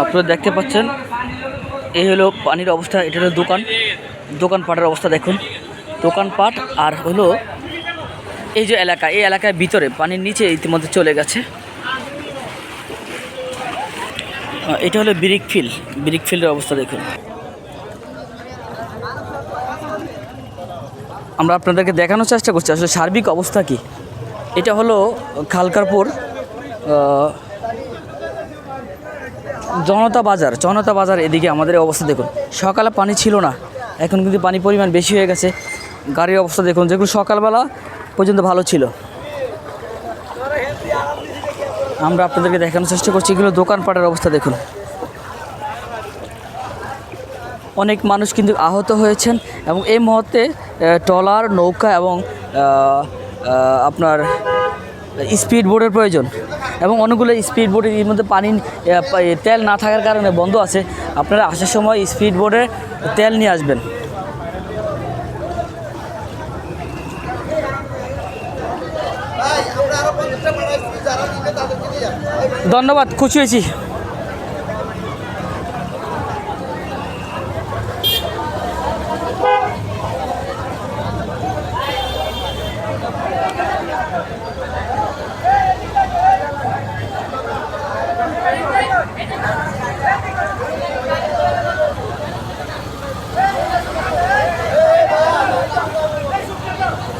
আপনারা দেখতে পাচ্ছেন, এই হলো পানির অবস্থা, এটা হলো দোকান। দোকানপাটের অবস্থা দেখুন। দোকানপাট আর হলো এই যে এলাকা, এই এলাকার ভিতরে পানির নিচে ইতিমধ্যে চলে গেছে। এটা হলো ব্রিক ফিল্ড, ব্রিক ফিল্ডের অবস্থা দেখুন। আমরা আপনাদেরকে দেখানোর চেষ্টা করছি, আসলে সার্বিক অবস্থা কি? এটা হলো খালকারপুর জনতা বাজার জনতা বাজার এদিকে আমাদের অবস্থা দেখুন। সকালে পানি ছিল না এখন কিন্তু পানি পরিমাণ বেশি হয়ে গেছে। গাড়ির অবস্থা দেখুন যেগুলো সকালবেলা পর্যন্ত ভালো ছিল। আমরা আপনাদেরকে দেখানোর চেষ্টা করছি এগুলো দোকানপাটের অবস্থা দেখুন। অনেক মানুষ কিন্তু আহত হয়েছেন এবং এই মুহূর্তে আহ, ট্রলার নৌকা এবং আপনার স্পিড বোর্ডের প্রয়োজন এবং অনেকগুলো স্পিড বোর্ডের এর মধ্যে পানি তেল না থাকার কারণে বন্ধ আছে। আপনারা আসার সময় স্পিড বোর্ডে তেল নিয়ে আসবেন। ধন্যবাদ, খুশি হয়েছি। Let's go.